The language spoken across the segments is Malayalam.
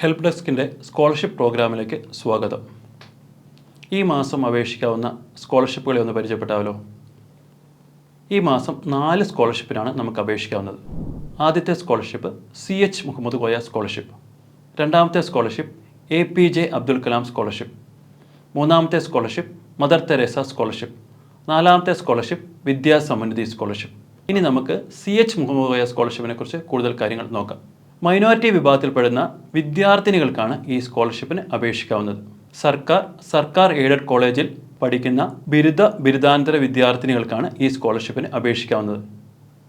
ഹെൽപ്പ് ഡെസ്കിന്റെ സ്കോളർഷിപ്പ് പ്രോഗ്രാമിലേക്ക് സ്വാഗതം. ഈ മാസം അപേക്ഷിക്കാവുന്ന സ്കോളർഷിപ്പുകളെ ഒന്ന് പരിചയപ്പെട്ടാവല്ലോ ഈ മാസം നാല് സ്കോളർഷിപ്പിനാണ് നമുക്ക് അപേക്ഷിക്കാവുന്നത്. ആദ്യത്തെ scholarship C H Muhammad Koya scholarship രണ്ടാമത്തെ scholarship A P J Abdul Kalam scholarship മൂന്നാമത്തെ സ്കോളർഷിപ്പ് മദർ തെരേസ സ്കോളർഷിപ്പ് നാലാമത്തെ സ്കോളർഷിപ്പ് വിദ്യാസമുന്നതി സ്കോളർഷിപ്പ് ഇനി നമുക്ക് സി എച്ച് മുഹമ്മദ് കോയ സ്കോളർഷിപ്പിനെ കുറിച്ച് കൂടുതൽ കാര്യങ്ങൾ നോക്കാം. മൈനോറിറ്റി വിഭാഗത്തിൽപ്പെടുന്ന വിദ്യാർത്ഥിനികൾക്കാണ് ഈ സ്കോളർഷിപ്പിന് അപേക്ഷിക്കാവുന്നത്. സർക്കാർ സർക്കാർ എയ്ഡഡ് കോളേജിൽ പഠിക്കുന്ന ബിരുദ ബിരുദാനന്തര വിദ്യാർത്ഥിനികൾക്കാണ് ഈ സ്കോളർഷിപ്പിന് അപേക്ഷിക്കാവുന്നത്.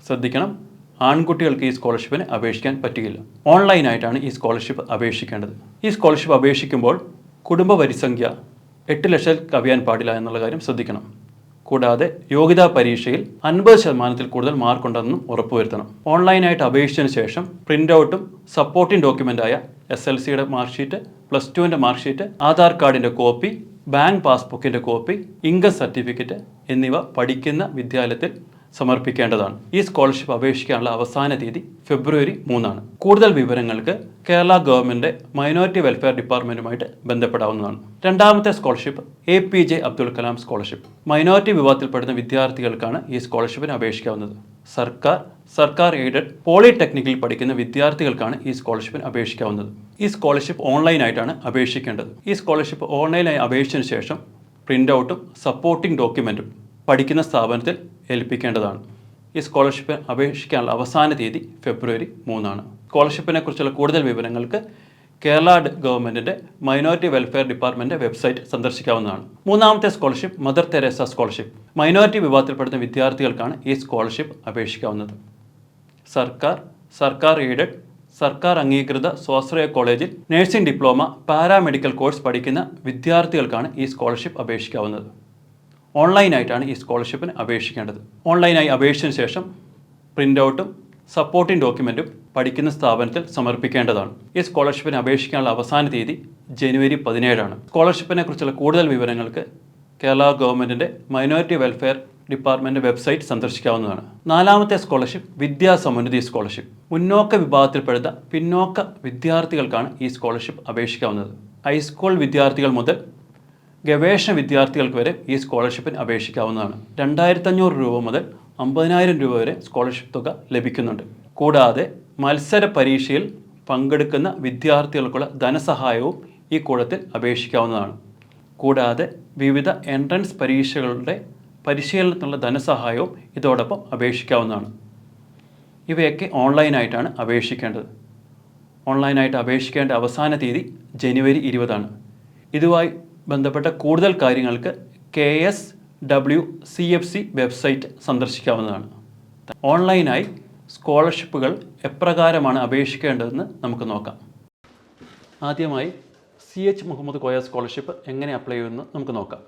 ശ്രദ്ധിക്കണം ആൺകുട്ടികൾക്ക് ഈ സ്കോളർഷിപ്പിന് അപേക്ഷിക്കാൻ പറ്റുകയില്ല ഓൺലൈനായിട്ടാണ് ഈ സ്കോളർഷിപ്പ് അപേക്ഷിക്കേണ്ടത്. ഈ സ്കോളർഷിപ്പ് അപേക്ഷിക്കുമ്പോൾ കുടുംബ പരിസംഖ്യ എട്ട് ലക്ഷം കവിയാൻ പാടില്ല എന്നുള്ള കാര്യം ശ്രദ്ധിക്കണം. കൂടാതെ യോഗ്യതാ പരീക്ഷയിൽ അൻപത് ശതമാനത്തിൽ കൂടുതൽ മാർക്കുണ്ടെന്നും ഉറപ്പുവരുത്തണം. ഓൺലൈനായിട്ട് അപേക്ഷിച്ചതിന് ശേഷം പ്രിന്റ് ഔട്ടും സപ്പോർട്ടിംഗ് ഡോക്യുമെന്റായ എസ് എൽ സിയുടെ മാർക്ക് ഷീറ്റ് പ്ലസ് ടുവിന്റെ മാർക്ക് ഷീറ്റ് ആധാർ കാർഡിന്റെ കോപ്പി ബാങ്ക് പാസ്ബുക്കിന്റെ കോപ്പി ഇൻകം സർട്ടിഫിക്കറ്റ് എന്നിവ പഠിക്കുന്ന വിദ്യാലയത്തിൽ സമർപ്പിക്കേണ്ടതാണ്. ഈ സ്കോളർഷിപ്പ് അപേക്ഷിക്കാനുള്ള അവസാന തീയതി ഫെബ്രുവരി മൂന്നാണ്. കൂടുതൽ വിവരങ്ങൾക്ക് കേരള ഗവൺമെന്റ് മൈനോറിറ്റി വെൽഫെയർ ഡിപ്പാർട്ട്മെന്റുമായിട്ട് ബന്ധപ്പെടാവുന്നതാണ്. രണ്ടാമത്തെ scholarship A P J Abdul Kalam scholarship minority വിഭാഗത്തിൽപ്പെടുന്ന വിദ്യാർത്ഥികൾക്കാണ് ഈ സ്കോളർഷിപ്പിന് അപേക്ഷിക്കാവുന്നത്. സർക്കാർ സർക്കാർ എയ്ഡഡ് പോളിടെക്നിക്കിൽ പഠിക്കുന്ന വിദ്യാർത്ഥികൾക്കാണ് ഈ സ്കോളർഷിപ്പിന് അപേക്ഷിക്കാവുന്നത്. ഈ സ്കോളർഷിപ്പ് ഓൺലൈനായിട്ടാണ് അപേക്ഷിക്കേണ്ടത്. ഈ സ്കോളർഷിപ്പ് ഓൺലൈനായി അപേക്ഷിച്ചതിന് ശേഷം പ്രിന്റ് ഔട്ടും സപ്പോർട്ടിംഗ് ഡോക്യുമെന്റും പഠിക്കുന്ന സ്ഥാപനത്തിൽ ഏൽപ്പിക്കേണ്ടതാണ്. ഈ സ്കോളർഷിപ്പ് അപേക്ഷിക്കാനുള്ള അവസാന തീയതി ഫെബ്രുവരി മൂന്നാണ്. സ്കോളർഷിപ്പിനെ കുറിച്ചുള്ള കൂടുതൽ വിവരങ്ങൾക്ക് കേരള ഗവൺമെന്റിന്റെ മൈനോറിറ്റി വെൽഫെയർ ഡിപ്പാർട്ട്മെന്റ് വെബ്സൈറ്റ് സന്ദർശിക്കാവുന്നതാണ്. മൂന്നാമത്തെ scholarship Mother Teresa scholarship. Minority വിഭാഗത്തിൽപ്പെടുന്ന വിദ്യാർത്ഥികൾക്കാണ് ഈ സ്കോളർഷിപ്പ് അപേക്ഷിക്കാവുന്നത്. സർക്കാർ സർക്കാർ എയ്ഡഡ് സർക്കാർ അംഗീകൃത സ്വാശ്രയ കോളേജിൽ നഴ്സിംഗ് ഡിപ്ലോമ പാരാമെഡിക്കൽ കോഴ്സ് പഠിക്കുന്ന വിദ്യാർത്ഥികൾക്കാണ് ഈ സ്കോളർഷിപ്പ് അപേക്ഷിക്കാവുന്നത്. ഓൺലൈനായിട്ടാണ് ഈ സ്കോളർഷിപ്പിന് അപേക്ഷിക്കേണ്ടത്. ഓൺലൈനായി അപേക്ഷിച്ചതിന് ശേഷം പ്രിന്റ് ഔട്ടും സപ്പോർട്ടിംഗ് ഡോക്യുമെന്റും പഠിക്കുന്ന സ്ഥാപനത്തിൽ സമർപ്പിക്കേണ്ടതാണ്. ഈ സ്കോളർഷിപ്പിന് അപേക്ഷിക്കാനുള്ള അവസാന തീയതി ജനുവരി പതിനേഴാണ്. സ്കോളർഷിപ്പിനെ കുറിച്ചുള്ള കൂടുതൽ വിവരങ്ങൾക്ക് കേരള ഗവൺമെന്റിന്റെ മൈനോറിറ്റി വെൽഫെയർ ഡിപ്പാർട്ട്മെന്റ് വെബ്സൈറ്റ് സന്ദർശിക്കാവുന്നതാണ്. നാലാമത്തെ സ്കോളർഷിപ്പ് വിദ്യാസമുന്നതി സ്കോളർഷിപ്പ്. മുന്നോക്ക വിഭാഗത്തിൽപ്പെടുന്ന പിന്നോക്ക വിദ്യാർത്ഥികൾക്കാണ് ഈ സ്കോളർഷിപ്പ് അപേക്ഷിക്കാവുന്നത്. ഹൈസ്കൂൾ വിദ്യാർത്ഥികൾ മുതൽ ഗവേഷണ വിദ്യാർത്ഥികൾക്ക് വരെ ഈ സ്കോളർഷിപ്പിന് അപേക്ഷിക്കാവുന്നതാണ്. രണ്ടായിരത്തഞ്ഞൂറ് രൂപ മുതൽ അമ്പതിനായിരം രൂപ വരെ സ്കോളർഷിപ്പ് തുക ലഭിക്കുന്നുണ്ട്. കൂടാതെ മത്സര പരീക്ഷയിൽ പങ്കെടുക്കുന്ന വിദ്യാർത്ഥികൾക്കുള്ള ധനസഹായവും ഈ കൂടത്തിൽ അപേക്ഷിക്കാവുന്നതാണ്. കൂടാതെ വിവിധ എൻട്രൻസ് പരീക്ഷകളുടെ പരിശീലനത്തിനുള്ള ധനസഹായവും ഇതോടൊപ്പം അപേക്ഷിക്കാവുന്നതാണ്. ഇവയൊക്കെ ഓൺലൈനായിട്ടാണ് അപേക്ഷിക്കേണ്ടത്. ഓൺലൈനായിട്ട് അപേക്ഷിക്കേണ്ട അവസാന തീയതി ജനുവരി ഇരുപതാണ്. ഇതുമായി ബന്ധപ്പെട്ട കൂടുതൽ കാര്യങ്ങൾക്ക് K S W C F C website സന്ദർശിക്കാവുന്നതാണ്. ഓൺലൈനായി സ്കോളർഷിപ്പുകൾ എപ്രകാരമാണ് അപേക്ഷിക്കേണ്ടതെന്ന് നമുക്ക് നോക്കാം. ആദ്യമായി C H Muhammad Koya scholarship എങ്ങനെ അപ്ലൈ ചെയ്യുമെന്ന് നമുക്ക് നോക്കാം.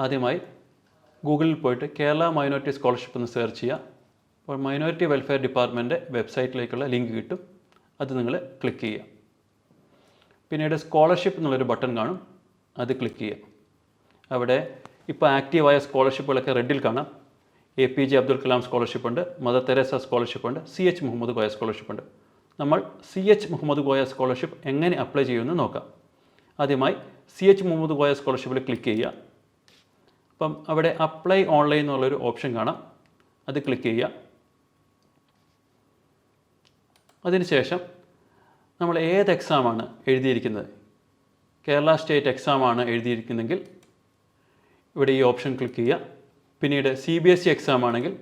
ആദ്യമായി ഗൂഗിളിൽ പോയിട്ട് കേരള മൈനോറിറ്റി സ്കോളർഷിപ്പ് എന്ന് സെർച്ച് ചെയ്യുക. അപ്പോൾ മൈനോറിറ്റി വെൽഫെയർ ഡിപ്പാർട്ട്മെന്റ് വെബ്സൈറ്റിലേക്കുള്ള ലിങ്ക് കിട്ടും. അത് നിങ്ങൾ ക്ലിക്ക് ചെയ്യുക. പിന്നീട് സ്കോളർഷിപ്പ് എന്നുള്ളൊരു ബട്ടൺ കാണും. അത് ക്ലിക്ക് ചെയ്യുക. അവിടെ ഇപ്പോൾ ആക്റ്റീവായ സ്കോളർഷിപ്പുകളൊക്കെ റെഡിൽ കാണാം. A P J Abdul Kalam scholarship ഉണ്ട് മദർ തെരേസ സ്കോളർഷിപ്പ് ഉണ്ട് C H Muhammad Koya scholarship ഉണ്ട്. നമ്മൾ C H Muhammad Koya scholarship എങ്ങനെ അപ്ലൈ ചെയ്യുമെന്ന് നോക്കാം. ആദ്യമായി സി എച്ച് മുഹമ്മദ് കോയ സ്കോളർഷിപ്പിൽ ക്ലിക്ക് ചെയ്യുക. അപ്പം അവിടെ അപ്ലൈ ഓൺലൈൻ എന്നുള്ളൊരു ഓപ്ഷൻ കാണാം. അത് ക്ലിക്ക് ചെയ്യുക. അതിനുശേഷം നമ്മൾ ഏത് എക്സാമാണ് എഴുതിയിരിക്കുന്നത്? കേരള സ്റ്റേറ്റ് എക്സാമാണ് എഴുതിയിരിക്കുന്നതെങ്കിൽ ഇവിടെ ഈ ഓപ്ഷൻ ക്ലിക്ക് ചെയ്യുക. പിന്നീട് C B S E exam ആണെങ്കിൽ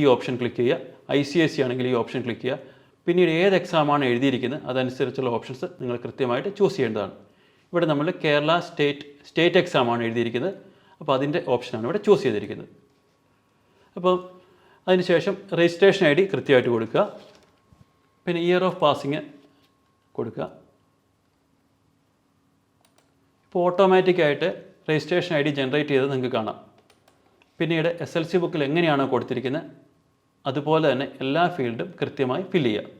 ഈ ഓപ്ഷൻ ക്ലിക്ക് ചെയ്യുക. ഐ സി എസ് സി ആണെങ്കിൽ ഈ ഓപ്ഷൻ ക്ലിക്ക് ചെയ്യുക. പിന്നീട് ഏത് എക്സാമാണ് എഴുതിയിരിക്കുന്നത് അതനുസരിച്ചുള്ള ഓപ്ഷൻസ് നിങ്ങൾ കൃത്യമായിട്ട് ചൂസ് ചെയ്യേണ്ടതാണ്. ഇവിടെ നമ്മൾ കേരള സ്റ്റേറ്റ് സ്റ്റേറ്റ് എക്സാമാണ് എഴുതിയിരിക്കുന്നത്. അപ്പോൾ അതിന്റെ ഓപ്ഷനാണ് ഇവിടെ ചൂസ് ചെയ്തിരിക്കുന്നത്. അപ്പോൾ അതിനുശേഷം രജിസ്ട്രേഷൻ ഐ ഡി കൃത്യമായിട്ട് കൊടുക്കുക. പിന്നെ ഇയർ ഓഫ് പാസിങ് കൊടുക്കുക. ഇപ്പോൾ ഓട്ടോമാറ്റിക്കായിട്ട് രജിസ്ട്രേഷൻ ഐ ഡി ജനറേറ്റ് ചെയ്തത് നിങ്ങൾക്ക് കാണാം. പിന്നീട് എസ് എൽ സി ബുക്കിൽ എങ്ങനെയാണോ കൊടുത്തിരിക്കുന്നത് അതുപോലെ തന്നെ എല്ലാ ഫീൽഡും കൃത്യമായി ഫില്ല് ചെയ്യുക.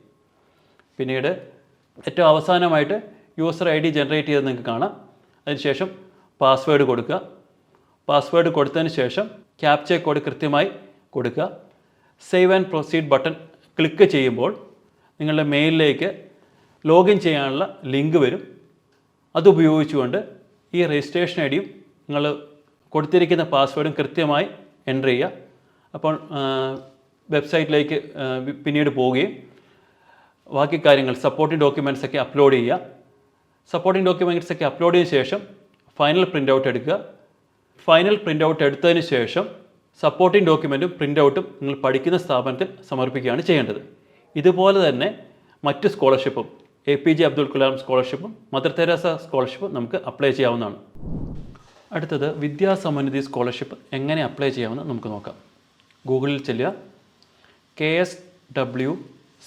പിന്നീട് ഏറ്റവും അവസാനമായിട്ട് യൂസർ ഐ ഡി ജനറേറ്റ് ചെയ്തത് നിങ്ങൾക്ക് കാണാം. അതിനുശേഷം പാസ്വേഡ് കൊടുക്കുക. പാസ്വേഡ് കൊടുത്തതിന് ശേഷം ക്യാപ്ചർ കോഡ് കൃത്യമായി കൊടുക്കുക. Save and proceed button click ചെയ്യുമ്പോൾ നിങ്ങളുടെ മെയിലിലേക്ക് ലോഗിൻ ചെയ്യാനുള്ള ലിങ്ക് വരും. അത് ഉപയോഗിച്ചുകൊണ്ട് ഈ രജിസ്ട്രേഷൻ ഐ ഡിയും നിങ്ങൾ കൊടുത്തിരിക്കുന്ന പാസ്വേഡും കൃത്യമായി എന്റർ ചെയ്യുക. അപ്പോൾ വെബ്സൈറ്റിലേക്ക് പിന്നീട് പോവുകയും ബാക്കി കാര്യങ്ങൾ സപ്പോർട്ടിംഗ് ഡോക്യുമെന്റ്സ് ഒക്കെ അപ്ലോഡ് ചെയ്യുക. സപ്പോർട്ടിംഗ് ഡോക്യുമെന്റ്സ് ഒക്കെ അപ്ലോഡ് ചെയ്ത ശേഷം ഫൈനൽ പ്രിന്റ് ഔട്ട് എടുക്കുക. ഫൈനൽ പ്രിന്റ് ഔട്ട് എടുത്തതിന് ശേഷം സപ്പോർട്ടിംഗ് ഡോക്യുമെന്റും പ്രിന്റ് ഔട്ടും നിങ്ങൾ പഠിക്കുന്ന സ്ഥാപനത്തിൽ സമർപ്പിക്കുകയാണ് ചെയ്യേണ്ടത്. ഇതുപോലെ തന്നെ മറ്റ് സ്കോളർഷിപ്പും A P J Abdul Kalam സ്കോളർഷിപ്പും Mother Teresa സ്കോളർഷിപ്പും നമുക്ക് അപ്ലൈ ചെയ്യാവുന്നതാണ്. അടുത്തത് വിദ്യാസമനിധി സ്കോളർഷിപ്പ് എങ്ങനെ അപ്ലൈ ചെയ്യാമെന്ന് നമുക്ക് നോക്കാം. ഗൂഗിളിൽ ചെല്ലുക. K S W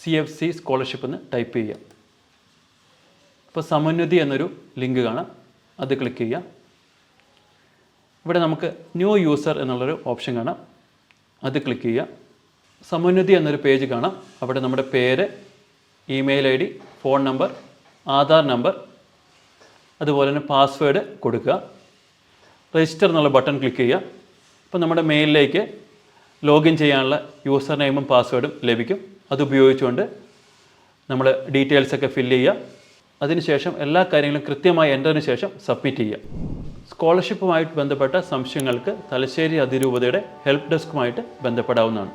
C F C scholarship എന്ന് ടൈപ്പ് ചെയ്യുക. ഇപ്പോൾ സമന്വിതി എന്നൊരു ലിങ്ക് കാണാം. അത് ക്ലിക്ക് ചെയ്യുക. ഇവിടെ നമുക്ക് ന്യൂ യൂസർ എന്നുള്ളൊരു ഓപ്ഷൻ കാണാം. അത് ക്ലിക്ക് ചെയ്യുക. സമന്വിതി എന്നൊരു പേജ് കാണാം. അവിടെ നമ്മുടെ പേര് email I D phone number Aadhaar number അതുപോലെ തന്നെ പാസ്വേഡ് കൊടുക്കുക. രജിസ്റ്റർ എന്നുള്ള ബട്ടൺ ക്ലിക്ക് ചെയ്യുക. അപ്പോൾ നമ്മുടെ മെയിലിലേക്ക് ലോഗിൻ ചെയ്യാനുള്ള യൂസർ നെയിമും പാസ്വേഡും ലഭിക്കും. അതുപയോഗിച്ചുകൊണ്ട് നമ്മൾ ഡീറ്റെയിൽസൊക്കെ ഫില്ല് ചെയ്യുക. അതിനുശേഷം എല്ലാ കാര്യങ്ങളും കൃത്യമായി എന്ററിന് ശേഷം സബ്മിറ്റ് ചെയ്യുക. സ്കോളർഷിപ്പുമായിട്ട് ബന്ധപ്പെട്ട സംശയങ്ങൾക്ക് തലശ്ശേരി അതിരൂപതയുടെ ഹെൽപ്പ് ഡെസ്കുമായിട്ട് ബന്ധപ്പെടാവുന്നതാണ്.